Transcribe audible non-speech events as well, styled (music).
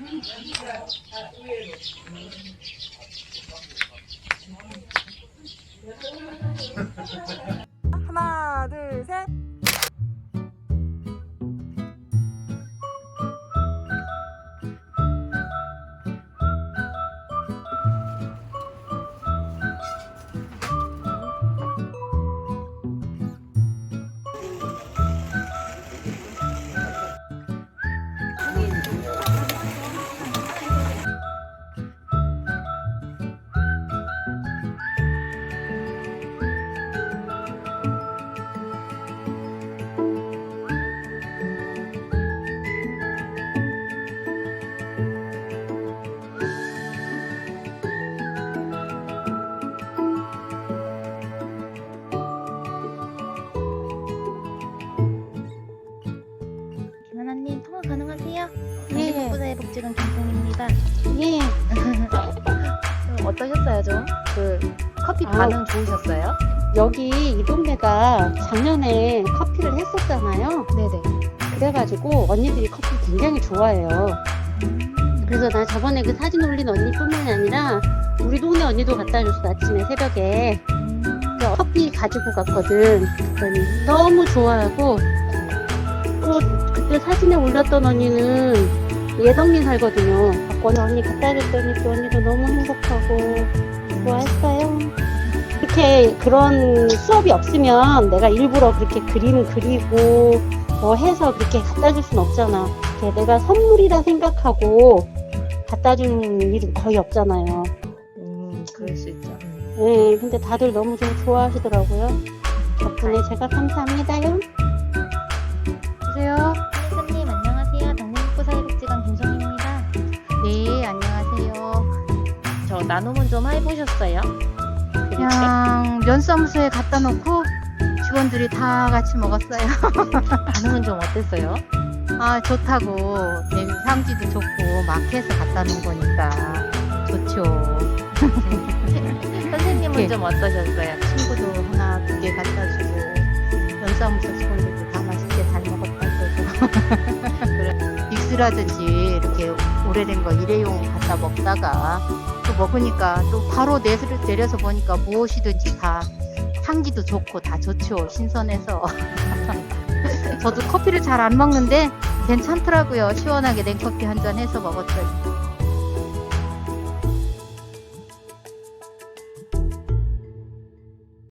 Mm-hmm. 통화 가능하세요? 예. 국부사회복지관 김송입니다. 예. 어떠셨어요 좀? 그 커피 아. 반응 좋으셨어요? 여기 이 동네가 작년에 커피를 했었잖아요. 네네. 그래가지고 언니들이 커피 굉장히 좋아해요. 그래서 나 저번에 그 사진 올린 언니뿐만이 아니라 우리 동네 언니도 갖다 줬어 아침에 새벽에 그래서 커피 가지고 갔거든. 그랬더니 너무 좋아하고 또 그때 사진에 올렸던 언니는 예성민 살거든요. 갖고 언니 갖다 줬더니 또 언니도 너무 행복하고 좋아했어요. 이렇게 그런 수업이 없으면 내가 일부러 그렇게 그림 그리고 뭐 해서 그렇게 갖다 줄 순 없잖아. 내가 선물이라 생각하고 갖다 주는 일은 거의 없잖아요. 음 그럴 수 있죠. 네, 근데 다들 너무 좀 좋아하시더라고요. 덕분에 제가 감사합니다요. 보세요. 저 나눔은 좀 해보셨어요? 그냥 면사무소에 갖다 놓고 직원들이 다 같이 먹었어요. (laughs) 반응은 좀 어땠어요? 아, 좋다고. 네, 향기도 좋고 마켓에서 갖다 놓은 거니까 좋죠. (laughs) 선생님은 예. 좀 어떠셨어요? 친구도 하나, 두 개 갖다 주고 면사무소 직원들도 다 맛있게 잘 먹었다고 (laughs) 그래. 믹스라든지 이렇게 오래된 거 일회용 갖다 먹다가 또 먹으니까 또 바로 내, 내려서 보니까 무엇이든지 다 향기도 좋고 다 좋죠. 신선해서. (laughs) 저도 커피를 잘 안 먹는데 괜찮더라고요. 시원하게 냉커피 한 잔 해서 먹었더니.